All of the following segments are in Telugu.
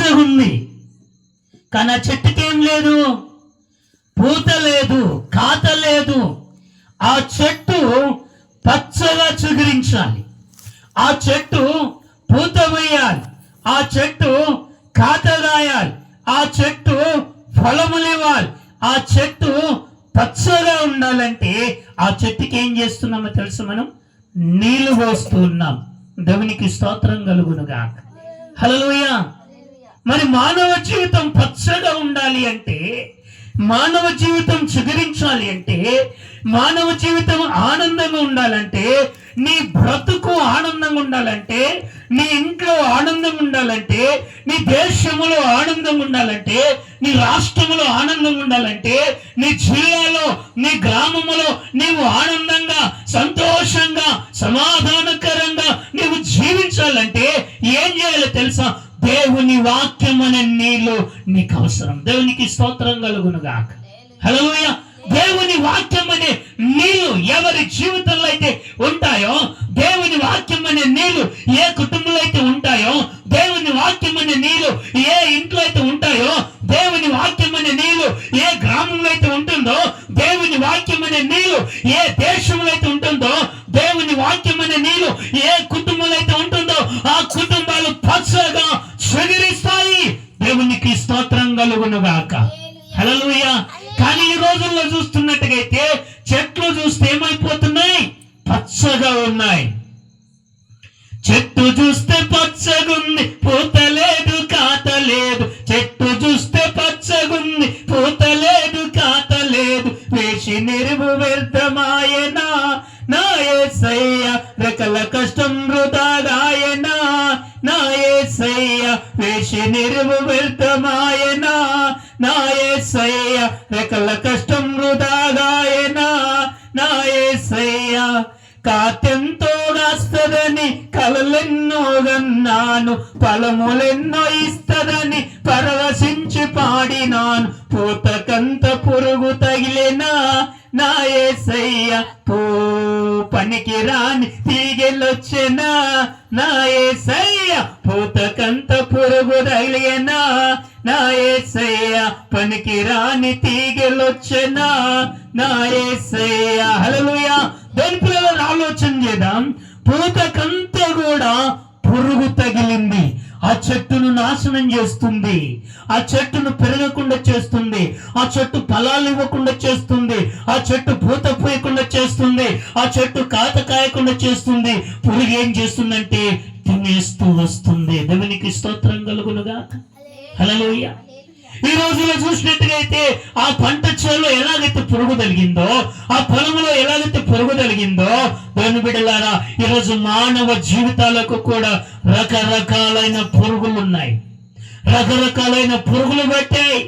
ఉంది. కానీ ఆ చెట్టుకేం లేదు? పూత లేదు కాత లేదు. ఆ చెట్టు పచ్చగా చిగురించాలి. ఆ చెట్టు పూత వేయాలి. ఆ చెట్టు కాత రాయాలి ఆ చెట్టు ఫలములివ్వాలి. ఆ చెట్టు పచ్చగా ఉండాలంటే ఆ చెట్టుకి ఏం చేస్తున్నామో తెలుసు మనం? నీళ్ళు పోస్తూ ఉన్నాం. దేవునికి స్తోత్రం కలుగునుగా హల్లెలూయా. మరి మానవ జీవితం పచ్చగా ఉండాలి అంటే మానవ జీవితం చిగురించాలి అంటే మానవ జీవితం ఆనందంగా ఉండాలంటే నీ బ్రతుకు ఆనందంగా ఉండాలంటే నీ ఇంట్లో ఆనందం ఉండాలంటే నీ దేశంలో ఆనందం ఉండాలంటే నీ రాష్ట్రంలో ఆనందం ఉండాలంటే నీ జిల్లాలో నీ గ్రామములో నీవు ఆనందంగా సంతోషంగా సమాధానకరంగా నీవు జీవించాలంటే ఏం చేయాలో తెలుసా? దేవుని వాక్యం అనే నీళ్ళు నీకు అవసరం. దేవునికి స్తోత్రం కలుగునుగాక. హలో దేవుని వాక్యం అనే నీళ్ళు ఎవరి జీవితంలో అయితే ఉంటాయో దేవుని వాక్యం అనే నీళ్ళు ఏ కుటుంబంలో అయితే ఉంటాయో దేవుని వాక్యం అనే నీళ్ళు ఏ ఇంట్లో అయితే ఉంటాయో దేవుని వాక్యం అనే నీళ్ళు ఏ గ్రామంలో అయితే ఉంటుందో దేవుని వాక్యం అనే నీళ్ళు ఏ దేశంలో అయితే కలుగునుగాక. హల్లెలూయ. కానీ ఈ రోజుల్లో చూస్తున్నట్టుగైతే చెట్లు చూస్తే ఏమైపోతున్నాయి? పచ్చగా ఉన్నాయి. చెట్టు చూస్తే పచ్చగుంది పూతలేదు కాతలేదు చెట్టు చూస్తే పచ్చగుంది పూతలేదు కాతలేదు వేసి నిరువు వ్యర్థమాయనా నా ఏసయ్య రకల కష్టం వృధాగాయనా నా ఏసయ్య వేసి నిరువు వ్యర్థమాయ ఏసయ్య రకల కష్టం వృధాగాయనా నా ఏసయ్య కాతెంతో రాస్తదని కలలెన్నో గన్నాను ఫలములెన్నో ఇస్తదని పరవశించి పాడినాను పూతకంత పురుగు తగిలినా? నా ఏసయ్య పూ పనికి రాని తీగెలొచ్చెనా? నా ఏసయ్య పూతకంత పురుగు తగిలినా? నా ఏసయ్య పనికి రాని తీగెలొచ్చెనా? నా ఏసయ్య. హల్లెలూయా. దాని పిల్లలను ఆలోచన చేద్దాం. పూతకంతా కూడా పురుగు తగిలింది. ఆ చెట్టును నాశనం చేస్తుంది. ఆ చెట్టును పెరగకుండా చేస్తుంది. ఆ చెట్టు ఫలాలు ఇవ్వకుండా చేస్తుంది. ఆ చెట్టు పూత పోయకుండా చేస్తుంది. ఆ చెట్టు కాత కాయకుండా చేస్తుంది. పురుగు ఏం చేస్తుందంటే తినేస్తూ వస్తుంది. దేవునికి స్తోత్రం కలుగునుగా హల్లెలూయా. ఈ రోజులో చూసినట్టుగైతే ఆ పంట చేలో ఎలాగైతే పురుగు తగిలిందో ఆ పొలంలో ఎలాగైతే పురుగు తగిలిందో దాని బిడ్డలారా ఈరోజు మానవ జీవితాలకు కూడా రకరకాలైన పురుగులు ఉన్నాయి రకరకాలైన పురుగులు పెట్టాయి.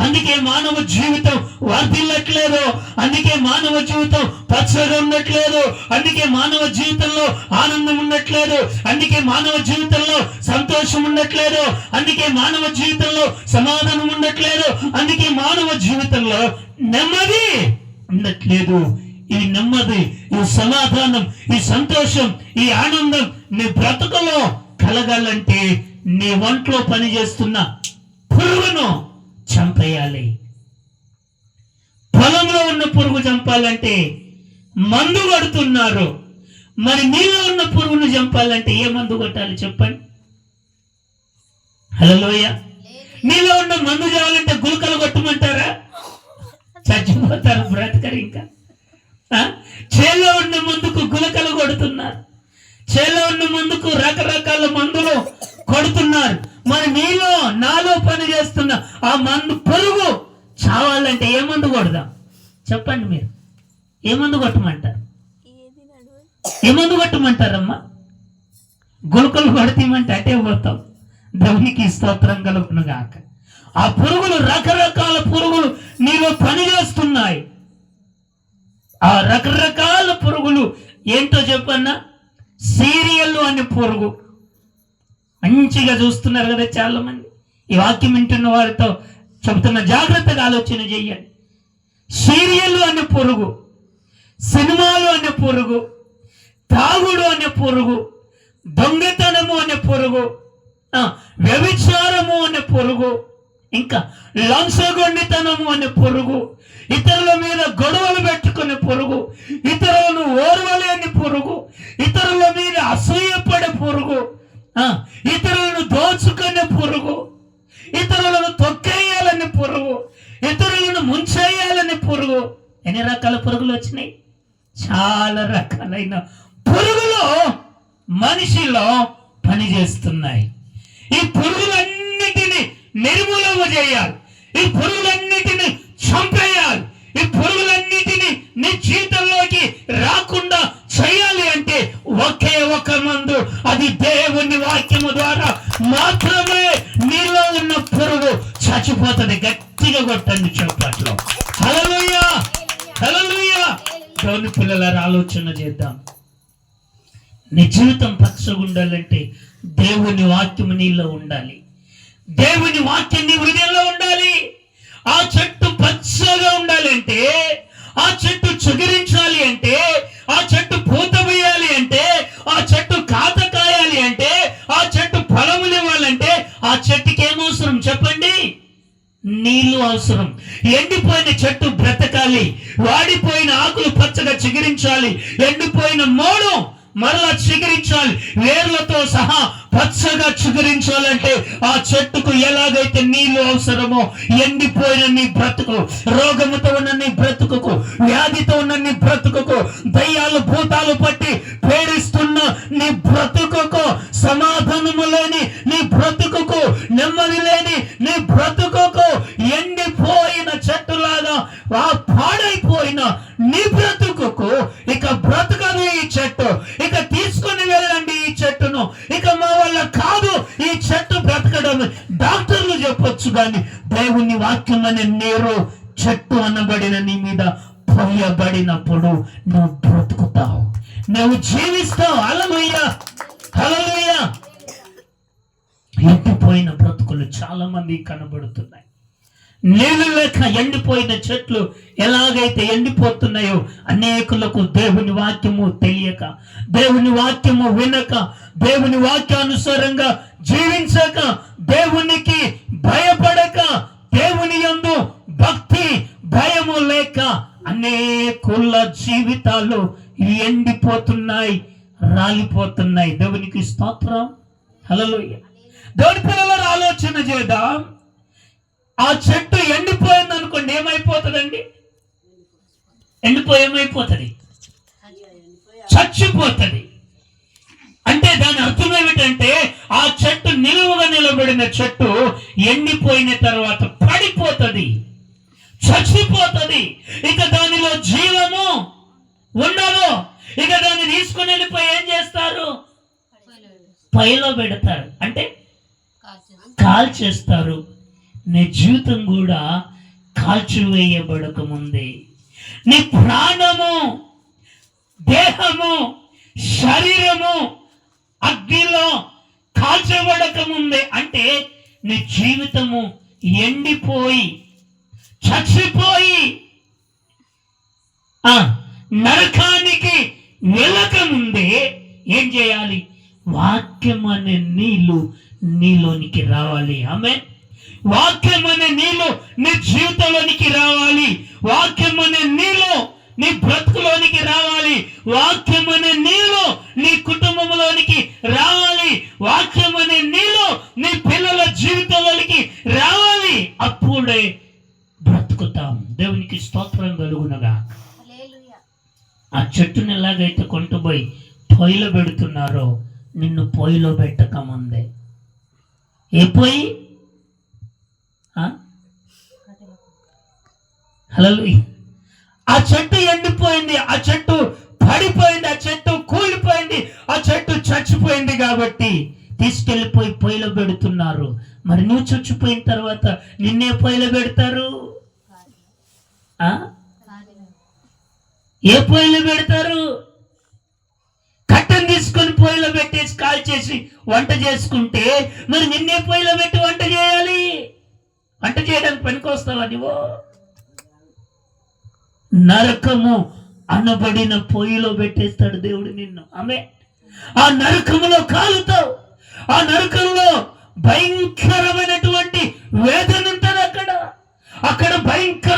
అందుకే మానవ జీవితం వర్ధిల్లట్లేదు. అందుకే మానవ జీవితం పచ్చగా ఉండట్లేదు. అందుకే మానవ జీవితంలో ఆనందం ఉండట్లేదు. అందుకే మానవ జీవితంలో సంతోషం ఉండట్లేదు. అందుకే మానవ జీవితంలో సమాధానం ఉండట్లేదు. అందుకే మానవ జీవితంలో నెమ్మది ఉండట్లేదు. ఈ నెమ్మది ఈ సమాధానం ఈ సంతోషం ఈ ఆనందం నీ బ్రతుకలో కలగాలంటే నీ ఒంట్లో పనిచేస్తున్న పురుగును చంపేయాలి. పొలంలో ఉన్న పురుగు చంపాలంటే మందు కొడుతున్నారు. మరి మీలో ఉన్న పురుగును చంపాలంటే ఏ మందు కొట్టాలి చెప్పండి? హలోయ నీలో ఉన్న మందు చావాలంటే గుళకలు కొట్టమంటారా? చచ్చిపోతారు బ్రతకరు ఇంకా. చేలో ఉన్న మందుకు గులకలు కొడుతున్నారు. చేలో ఉన్న మందుకు రకరకాల మందులు కొడుతున్నారు. మరి నీలో నాలో పని చేస్తున్న ఆ మందు పురుగు చావాలంటే ఏ మందు కొడదాం? చెప్పండి మీరు. ఏ మందు కొట్టమంటారు? ఏ మందు కొట్టమంటారమ్మా? గులకలు కొడతీమంటే అటే పోతాం. దేవునికి స్తోత్రం కలుగును గాక. ఆ పురుగులు రకరకాల పురుగులు నీలో పని చేస్తున్నాయి. ఆ రకరకాల పురుగులు ఏంటో చెప్పన్నా? సీరియల్ అనే పురుగు. మంచిగా చూస్తున్నారు కదా చాలామంది. ఈ వాక్యం వింటున్న వారితో చెబుతున్న జాగ్రత్తగా ఆలోచన చేయండి. సీరియల్ అనే పొరుగు సినిమాలు అనే పొరుగు తాగుడు అనే పొరుగు దొంగతనము అనే పొరుగు వ్యభిచారము అనే పొరుగు ఇంకా లంసగొండితనము అనే పొరుగు ఇతరుల మీద గొడవలు పెట్టుకునే పొరుగు ఇతరులను ఓర్వలేని పొరుగు ఇతరుల మీద అసూయపడే పొరుగు ఇతరులను దోచుకునే పురుగు. ఇతరులను తొక్కేయాలని పురుగు. ఇతరులను ముంచేయాలని పురుగు. ఎన్ని రకాల పురుగులు వచ్చినాయి? చాలా రకాలైన పురుగులు మనిషిలో పనిచేస్తున్నాయి. ఈ పురుగులన్నిటిని నిర్మూలన చేయాలి. ఈ పురుగులన్నిటిని చంపేయాలి. ఈ పురుగులన్నిటిని నీ జీవితంలోకి రాకుండా చేయాలి అంటే ఒకే లోకమందు. అది దేవుని వాక్యము ద్వారా మాత్రమే నీలో ఉన్న పురుగు చచ్చిపోతుంది. గట్టిగా కొట్టండి చౌపాట్లో హల్లెలూయా! హల్లెలూయా! దేవుని పిల్లలారా ఆలోచన చేద్దాం. నీ జీవితం పచ్చగుండాలంటే దేవుని వాక్యము నీలో ఉండాలి. దేవుని వాక్యం నీ హృదయంలో ఉండాలి. ఆ చెట్టు పచ్చగా ఉండాలంటే ఆ చెట్టు చిగురించాలి అంటే ఆ చెట్టు పూత వేయాలి అంటే ఆ చెట్టు కాత కాయాలి అంటే ఆ చెట్టు ఫలములు ఇవ్వాలంటే ఆ చెట్టుకి ఏమవసరం చెప్పండి? నీళ్ళు అవసరం. ఎండిపోయిన చెట్టు బ్రతకాలి. వాడిపోయిన ఆకులు పచ్చగా చిగురించాలి. ఎండిపోయిన మోడు మరలా చిగురించాలి. వేర్లతో సహా పచ్చగా చిగురించాలంటే ఆ చెట్టుకు ఎలాగైతే నీళ్ళు అవసరమో ఎండిపోయిన నీ బ్రతుకు రోగముతో ఉన్న నీ బ్రతుకుకు వ్యాధితో ఉన్న నీ బ్రతుకుకు దయ్యాలు భూతాలు పట్టి సమాధానము లేని నీ బ్రతుకుకు నెమ్మది లేని నీ బ్రతుకుకు ఎండిపోయిన చెట్టులాగా ఆ పాడైపోయిన నీ బ్రతుకుకు ఇక బ్రతకదు ఈ చెట్టు. ఇక తీసుకొని వెళ్ళండి ఈ చెట్టును. ఇక మా వల్ల కాదు ఈ చెట్టు బ్రతకడం. డాక్టర్లు చెప్పొచ్చు కానీ దేవుని వాక్యం అనే నీరు చెట్టు అనబడిన నీ మీద పోయబడినప్పుడు నువ్వు బ్రతుకుతావు. నువ్వు జీవిస్తావు. అలమయ్యా. ఎండిపోయిన బ్రతుకులు చాలా మంది కనబడుతున్నాయి. నీళ్ళు లేక ఎండిపోయిన చెట్లు ఎలాగైతే ఎండిపోతున్నాయో అనేకులకు దేవుని వాక్యము తెలియక దేవుని వాక్యము వినక దేవుని వాక్యానుసారంగా జీవించక దేవునికి భయపడక దేవుని యందు భక్తి భయము లేక అనేకుల జీవితాలు ఎండిపోతున్నాయి. రాలిపోతున్నాయి. దేవునికి స్తోత్రం. హల్లెలూయా. దేవుని పిల్లల ఆలోచన చేద్దాం. ఆ చెట్టు ఎండిపోయింది అనుకోండి ఏమైపోతుందండి? ఎండిపోయి ఏమైపోతుంది చచ్చిపోతుంది. అంటే దాని అర్థం ఏమిటంటే ఆ చెట్టు నిలువుగా నిలబడిన చెట్టు ఎండిపోయిన తర్వాత పడిపోతుంది. చచ్చిపోతుంది. ఇక దానిలో జీవము ఉండదు. ఇక దాన్ని తీసుకుని వెళ్ళిపోయి ఏం చేస్తారు? పైలో పెడతారు. అంటే కాల్ చేస్తారు. నీ జీవితం కూడా కాల్చివేయబడక ముందే నీ ప్రాణము దేహము శరీరము అగ్నిలో కాల్చబడక ముందే అంటే నీ జీవితము ఎండిపోయి చచ్చిపోయి ఆ నరకానికి వెళ్ళక ముందే ఏం చేయాలి? వాక్యం అనే నీళ్ళు నీలోనికి రావాలి. ఆమె వాక్యం అనే నీళ్ళు నీ జీవితంలోనికి రావాలి. వాక్యం అనే నీళ్ళు నీ బ్రతుకులోనికి రావాలి. వాక్యం అనే నీళ్ళు నీ కుటుంబంలోనికి రావాలి వాక్యం అనే నీళ్ళు నీ పిల్లల జీవితంలోనికి రావాలి అప్పుడే బ్రతుకుతాం దేవునికి స్తోత్రం కలుగునగా ఆ చెట్టుని ఎలాగైతే కొంటుపోయి పొయ్యిలో పెడుతున్నారో నిన్ను పొయ్యిలో పెట్టకముందే. ఏ పొయ్యి? హలో ఆ చెట్టు ఎండిపోయింది ఆ చెట్టు పడిపోయింది ఆ చెట్టు కూలిపోయింది ఆ చెట్టు చచ్చిపోయింది కాబట్టి తీసుకెళ్ళిపోయి పొయ్యిలో పెడుతున్నారు. మరి నువ్వు చచ్చిపోయిన తర్వాత నిన్నే పొయ్యిలో పెడతారు? ఆ? ఏ పొయ్యిలో పెడతారు? కట్టెను తీసుకొని పొయ్యిలో పెట్టేసి కాల్ చేసి వంట చేసుకుంటే మరి నిన్నే పొయ్యిలో పెట్టి వంట చేయాలి? వంట చేయడానికి పనికొస్తావా నువ్వు నరకము అనబడిన పొయ్యిలో పెట్టేస్తాడు దేవుడు నిన్ను. ఆమె ఆ నరకములో కాలుతావు. ఆ నరకంలో భయంకరమైనటువంటి వేదన ఉంటుంది అక్కడ. అక్కడ భయంకర